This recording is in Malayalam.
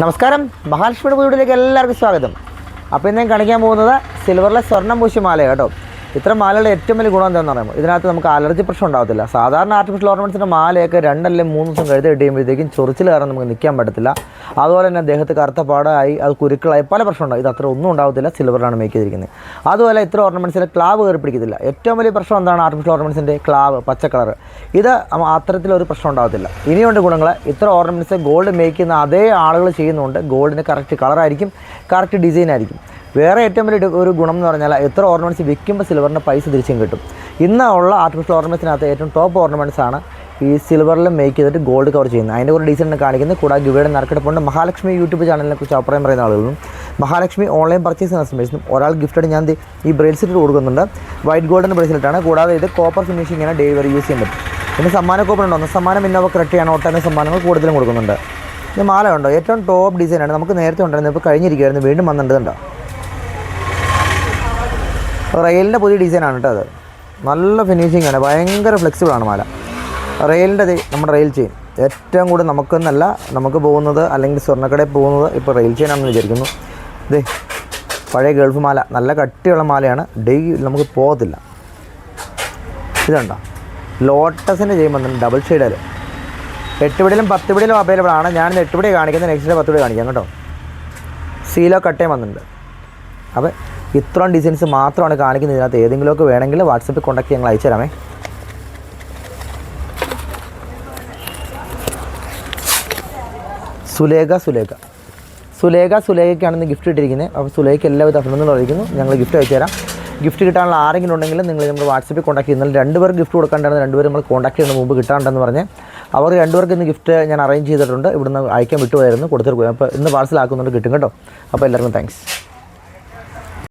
നമസ്കാരം. മഹാലക്ഷ്മിയുടെ വീട്ടിലേക്ക് എല്ലാവർക്കും സ്വാഗതം. അപ്പോൾ ഇന്ന് കാണിക്കാൻ പോകുന്നത് സിൽവറിലെ സ്വർണം പൂശി മാല കേട്ടോ. ഇത്തരം മാലയുടെ ഏറ്റവും വലിയ ഗുണം എന്താണെന്ന് പറയുമ്പോൾ ഇതിനകത്ത് നമുക്ക് അലർജി പ്രശ്നം ഉണ്ടാകത്തില്ല സാധാരണ ആർട്ടിഫിഷ്യൽ ഓർണമെന്റ്സിന്റെ മാലയൊക്കെ രണ്ടല്ലെങ്കിൽ മൂന്ന് ദിവസം കഴുതി ഇടിയുമ്പോഴത്തേക്കും ചൊറിച്ചിൽ കാരണം നമുക്ക് നിൽക്കാൻ പറ്റത്തില്ല. അതുപോലെ തന്നെ ദേഹത്ത് കറുത്ത പാടായി അത് കുരുക്കളായി പല പ്രശ്നമുണ്ടാകും ഇത് അത്ര ഒന്നും ഉണ്ടാകത്തില്ല സിൽവറിലാണ് മേക്ക് ചെയ്തിരിക്കുന്നത്. അതുപോലെ ഇത്ര ഓർണമെന്റ്സിൽ ക്ലാവ് കയറി പിടിക്കത്തില്ല. ഏറ്റവും വലിയ പ്രശ്നം എന്താണ് ആർട്ടിഫിഷ്യൽ ഓർണമെന്റ്സിന്റെ ക്ലാവ് പച്ച കളർ ഇത് അത്തരത്തിലൊരു പ്രശ്നം ഉണ്ടാകത്തില്ല ഇനിയുണ്ട് ഗുണങ്ങൾ ഇത്ര ഓർണമെന്റ്സ് ഗോൾഡ് മേക്ക് ചെയ്യുന്ന അതേ ആളുകൾ ചെയ്യുന്നുണ്ട്. ഗോൾഡിന് കറക്റ്റ് കളറായിരിക്കും കറക്റ്റ് ഡിസൈൻ ആയിരിക്കും. വേറെ ഏറ്റവും വലിയ ഒരു- ഗുണം എന്ന് പറഞ്ഞാൽ എത്ര ഓർണമെന്റ്സ് വിൽക്കുമ്പോൾ സിൽവറിന്റെ പൈസ തിരിച്ചും കിട്ടും. ഇന്ന് ഉള്ള ആർട്ടിഫിഷ്യൽ ഓർണമെന്റ്സിനകത്ത് ഏറ്റവും ടോപ്പ് ഓർണമെന്റ്സ് ആണ് ഈ സിൽവറിൽ മേക്ക് ചെയ്തിട്ട് ഗോൾഡ് കവർ ചെയ്യുന്നത്. അതിന്റെ ഒരു ഡിസൈൻ കാണിക്കുന്നത് കൂടാതെ ഗിവയുടെ നറുക്കെടുപ്പുണ്ട്. മഹാലക്ഷ്മി യൂട്യൂബ് ചാനലിനെ കുറിച്ച് അഭിപ്രായം പറയുന്ന ആളുകളും മഹാലക്ഷ്മി ഓൺലൈൻ പർച്ചേസ് കസ്റ്റമേഴ്സിനും ഒരാൾ ഗിഫ്റ്റായിട്ട് ഞാൻ ഈ ബ്രേസ്ലെറ്റ് കൊടുക്കുന്നുണ്ട്. വൈറ്റ് ഗോൾഡൻ ബ്രേസ്ലെറ്റാണ് കൂടാതെ ഇത് കോപ്പർ ഫിനിഷിങ്ങിന് ഡെലിവറി യൂസ് പറ്റും. പിന്നെ സമ്മാന കൂപ്പൺ ഉണ്ടോ. ഒന്ന് സമ്മാനം ഇന്നോവ ക്രെട്ടിയാണ് ഒട്ടേറെ സമ്മാനങ്ങൾ കൂടുതലും കൊടുക്കുന്നുണ്ട്. ഇത് മാല ഉണ്ടോ ഏറ്റവും ടോപ്പ് ഡിസൈനാണ് നമുക്ക് നേരത്തെ ഉണ്ടായിരുന്നു ഇപ്പോൾ കഴിഞ്ഞിരിക്കുകയായിരുന്നു. വീണ്ടും വന്നിട്ടുണ്ടോ റെയിലിന്റെ പുതിയ ഡിസൈനാണ് കേട്ടോ അത്. നല്ല ഫിനിഷിംഗ് ആണ്. ഭയങ്കര ഫ്ലെക്സിബിൾ ആണ് മാല. റെയിലിന്റെ നമ്മുടെ റെയിൽ ചെയിൻ ഏറ്റവും കൂടുതൽ നമുക്കെന്നല്ല നമുക്ക് പോകുന്നത് അല്ലെങ്കിൽ സ്വർണക്കടയിൽ പോകുന്നത് ഇപ്പോൾ റെയിൽ ചെയിൻ ആണെന്ന് വിചാരിക്കുന്നു. ദേ പഴയ ഗൾഫ് മാല. നല്ല കട്ടിയുള്ള മാലയാണ്. ഡെയിലി നമുക്ക് പോകത്തില്ല. ഇതുണ്ടോ ലോട്ടസിന്റെ ചെയ്യുമ്പോൾ തന്നെ ഡബിൾ ഷെയ്ഡിൽ എട്ട് പിടിയിലും പത്ത് പിടിയിലും അവൈലബിൾ ആണ്. ഞാൻ എട്ട് പിടി കാണിക്കുന്നത്. നെക്സ്റ്റ് ഡേ പത്ത് പിടി കാണിക്കാം കേട്ടോ. സീലോ കട്ടയും വന്നിട്ടുണ്ട്. അപ്പോൾ ഇത്രയും ഡിസൈൻസ് മാത്രമാണ് കാണിക്കുന്നത്. ഇതിനകത്ത് ഏതെങ്കിലുമൊക്കെ വേണമെങ്കിൽ വാട്സപ്പിൽ കോൺടാക്ട് ഞങ്ങൾ അയച്ചു തരാമേ. സുലേഖ സുലേഖ. സുലേഖ സുലേഖയ്ക്കാണ് ഇന്ന് ഗിഫ്റ്റ് ഇട്ടിരിക്കുന്നത്. അപ്പോൾ സുലേഖയ്ക്ക് എല്ലാവിധ അഭിനന്ദനങ്ങളും അറിയിക്കുന്നു. ഞങ്ങൾ ഗിഫ്റ്റ് അയച്ചു തരാം. ഗിഫ്റ്റ് കിട്ടാനുള്ള ആരെങ്കിലും ഉണ്ടെങ്കിൽ നിങ്ങൾ നമ്മൾ വാട്സപ്പിൽ കോൺടാക്ട് ചെയ്യുന്നത്. രണ്ടുപേർ ഗിഫ്റ്റ് കൊടുക്കേണ്ടതാണ് രണ്ടുപേരും നമ്മൾ കോൺടാക്ട് ചെയ്യുന്ന മുമ്പ് കിട്ടാണ്ടെന്ന് പറഞ്ഞ് അവർ രണ്ടുപേർക്ക് ഇന്ന് ഗിഫ്റ്റ് ഞാൻ അറേഞ്ച് ചെയ്തിട്ടുണ്ട്. ഇവിടുന്ന് അയക്കാൻ വിട്ടുപോയായിരുന്നു. കൊടുത്തിട്ട് പോയി. അപ്പോൾ ഇന്ന് പാർസൽ ആക്കുന്നുണ്ട് കിട്ടും കേട്ടോ. അപ്പോൾ എല്ലാവർക്കും താങ്ക്സ്